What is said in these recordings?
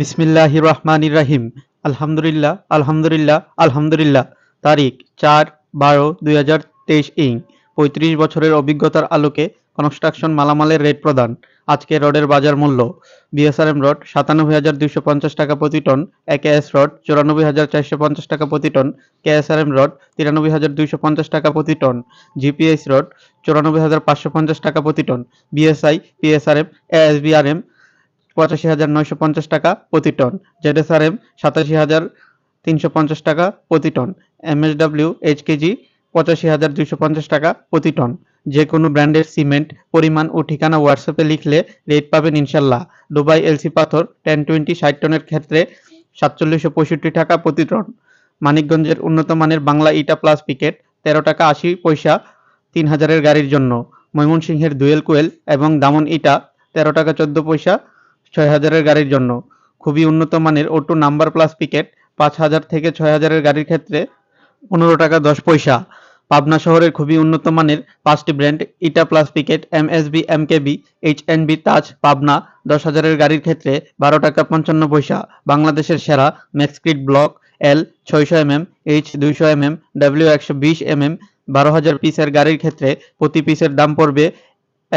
বিসমিল্লাহ রহমান রাহিম। আলহামদুলিল্লাহ আলহামদুলিল্লাহ আলহামদুলিল্লাহ। তারিখ চার বারো দুই হাজার তেইশ ইং। পঁয়ত্রিশ বছরের অভিজ্ঞতার আলোকে কনস্ট্রাকশন মালামালের রেট প্রদান। আজকে রডের বাজার মূল্য বিএসআরএম রড সাতানব্বই হাজার দুইশো পঞ্চাশ টাকা প্রতি টন, একেএস রড চুরানব্বই হাজার চারশো পঞ্চাশ টাকা প্রতি টন, কেএসআরএম রড তিরানব্বই হাজার দুইশো পঞ্চাশ টাকা প্রতি টন, জিপিএস রড চুরানব্বই হাজার পাঁচশো পঞ্চাশ টাকা প্রতি টন, বিএসআই, পিএসআরএম, এএসবিআরএম পঁচাশি হাজার নয়শো পঞ্চাশ টাকা প্রতি টন। জেডএসআরএম সাতাশি হাজার তিনশো পঞ্চাশ টাকা প্রতি টন। এমএসডাব্লিউ এইচকেজি পঁচাশি হাজার দুইশো পঞ্চাশ টাকা প্রতি টন। যে কোনো ব্র্যান্ডের সিমেন্ট, পরিমাণ ও ঠিকানা হোয়াটসঅ্যাপে লিখলে রেট পাবেন ইনশাল্লাহ। দুবাই এলসি পাথর টেন টোয়েন্টি ষাট টনের ক্ষেত্রে সাতচল্লিশশো পঁয়ষট্টি টাকা প্রতি টন। মানিকগঞ্জের উন্নত মানের বাংলা ইটা প্লাস পিকেট তেরো টাকা আশি পয়সা তিন হাজারের গাড়ির জন্য। ময়মনসিংহের দুয়েল কোয়েল এবং দামন ইটা, তেরো টাকা চোদ্দ পয়সা ছয় হাজারের গাড়ির জন্য। খুবই উন্নত মানের ওটু নাম্বার প্লাস পিকেট পাঁচ হাজার থেকে ছয় হাজারের গাড়ির ক্ষেত্রে পনেরো টাকা দশ পয়সা। পাবনা শহরের খুবই উন্নত মানের পাঁচটি ব্র্যান্ড ইটা plus picket M S B M K B H N B Taj Pabna, দশ হাজারের গাড়ির ক্ষেত্রে বারো টাকা পঞ্চান্ন পয়সা। বাংলাদেশের সেরা ম্যাক্সক্রিট ব্লক এল ছয়শো এম এম এইচ দুইশো এম এম ডাব্লিউ একশো বিশ এম এম বারো হাজার পিসের গাড়ির ক্ষেত্রে প্রতি পিসের দাম পড়বে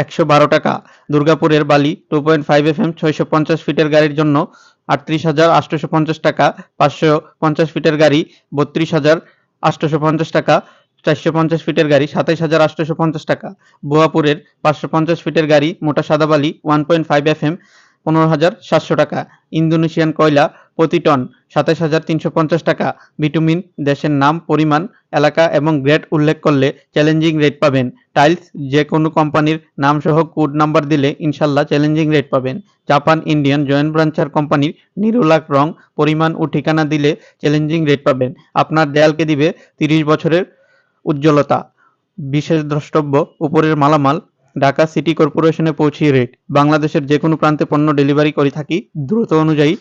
একশো বারো টাকা। দুর্গাপুরের বালি two point five F M ছয়শো পঞ্চাশ ফিটের গাড়ির জন্য আটত্রিশ হাজার আটশোশো পঞ্চাশ টাকা, পাঁচশো পঞ্চাশ ফিটের গাড়ি, বত্রিশ হাজার আটশোশো পঞ্চাশ টাকা, চারশো পঞ্চাশ ফিটের গাড়ি, সাতাইশ হাজার আটশোশো পঞ্চাশ টাকা। বোয়াপুরের পাঁচশো পঞ্চাশ ফিটের গাড়ি, মোটা সাদা বালি one point five F M পনেরো হাজার সাতশো টাকা। ইন্দোনেশিয়ান কয়লা প্রতি টন সাতাশ হাজার তিনশো পঞ্চাশ টাকা। বিটুমিন দেশের নাম, পরিমাণ, এলাকা এবং গ্রেড উল্লেখ করলে চ্যালেঞ্জিং রেট পাবেন। টাইলস যে কোনো কোম্পানির নাম সহ কোড নাম্বার দিলে ইনশাল্লাহ চ্যালেঞ্জিং রেট পাবেন। জাপান ইন্ডিয়ান জয়েন্ট ব্রাঞ্চার কোম্পানির নিরুলাক রং, পরিমাণ ও ঠিকানা দিলে চ্যালেঞ্জিং রেট পাবেন। আপনার দেয়ালকে দিবে তিরিশ বছরের উজ্জ্বলতা। বিশেষ দ্রষ্টব্য, উপরের মালামাল ঢাকা সিটি কর্পোরেশনে পৌঁছিয়ে রেট বাংলাদেশের যে কোনো প্রান্তে পণ্য ডেলিভারি করে থাকি। দ্রুত অনুযায়ী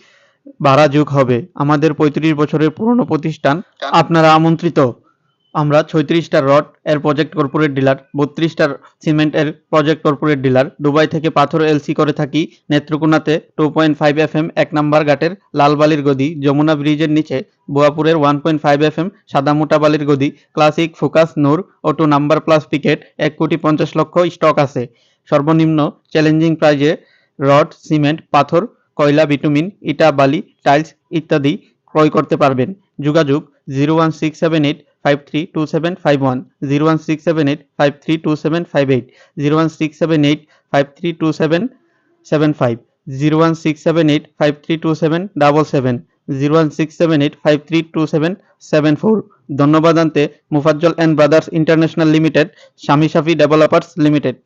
ভাড়া যোগ হবে। আমাদের পঁয়ত্রিশ বছরের পুরনো প্রতিষ্ঠান, আপনারা আমন্ত্রিত। আমরা ছয়ত্রিশটা রড এর প্রজেক্ট কর্পোরেট ডিলার বত্রিশটার সিমেন্ট এর প্রজেক্ট কর্পোরেট ডিলার দুবাই থেকে পাথর এলসি করে থাকি, নেত্রকোনাতে two point five F M এক নম্বর ঘাটের লালবালির গদি, যমুনা ব্রিজের নিচে বোয়াপুরের one point five F M সাদা মোটা বালির গদি, ক্লাসিক ফোকাস নূর ও টু নাম্বার প্লাস পিকেট, এক কোটি পঞ্চাশ লক্ষ স্টক আছে। সর্বনিম্ন চ্যালেঞ্জিং প্রাইজে রড, সিমেন্ট, পাথর কয়লা বিটুমিন ইটা, বালি, টাইলস ইত্যাদি ক্রয় করতে পারবেন। যোগাযোগ zero one six seven eight five three two seven five one, zero one six seven eight five three two seven five eight, zero one six seven eight five three two seven seven five zero one six seven eight five three two seven double seven, zero one six seven eight five three two seven seven four. ধন্যবাদ আনতে Mufazzal and brothers international limited, Swami Safi developers limited.